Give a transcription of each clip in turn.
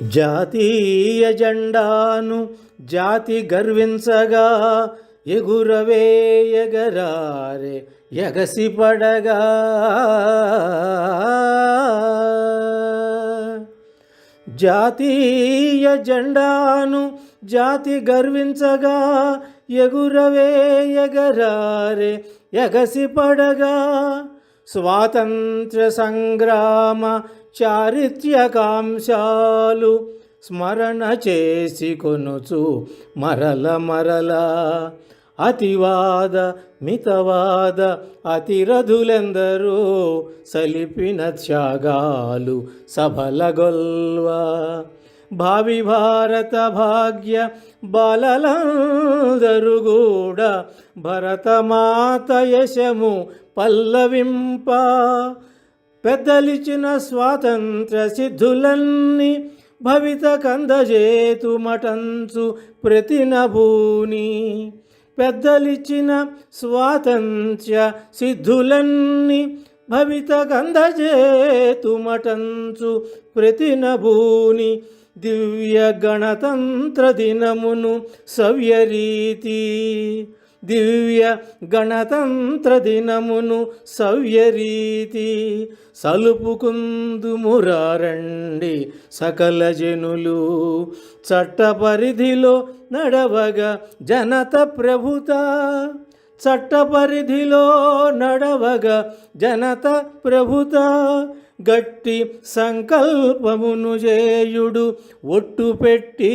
జాతీయ జెండాను జాతి గర్వించగా ఎగురవే ఎగరారే ఎగసి జాతీయ జెండాను జాతి గర్వించగా ఎగురవే ఎగరారే ఎగసి స్వాతంత్ర సంగ్రామ చారిత్రకాంశాలు స్మరణ చేసి కొనుచు మరల మరల. అతివాద మితవాద అతిరథులెందరూ సలిపిన త్యాగాలు సఫలగొల్వ భావి భారత భాగ్య బాలలందరూ భరతమాత యశము పల్లవింప. పెద్దలిచిన స్వాతంత్ర సిద్ధులన్నీ భవిత కందజేతు మటంచు ప్రతినభూని. పెద్దలిచ్చిన స్వాతంత్ర్య సిద్ధులన్నీ భవిత కందజేతు మటంచు ప్రతినభూని. దివ్య గణతంత్ర దినమును సవ్యరీతి. దివ్య గణతంత్ర దినమును సవ్యరీతి. సలుపుకుందుమురారండి సకల జనులు. చట్ట పరిధిలో నడవగా జనత ప్రభుత. చట్ట పరిధిలో నడవగా జనత ప్రభుత గట్టి సంకల్పమును చేయుడు ఒట్టు పెట్టి.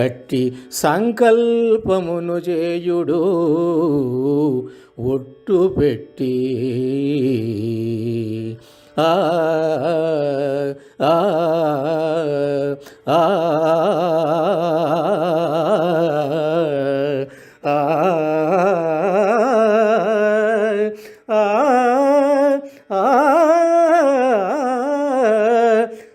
గట్టి సంకల్పమును చేయుడు ఒట్టు పెట్టి. ఆ ఆ ఆ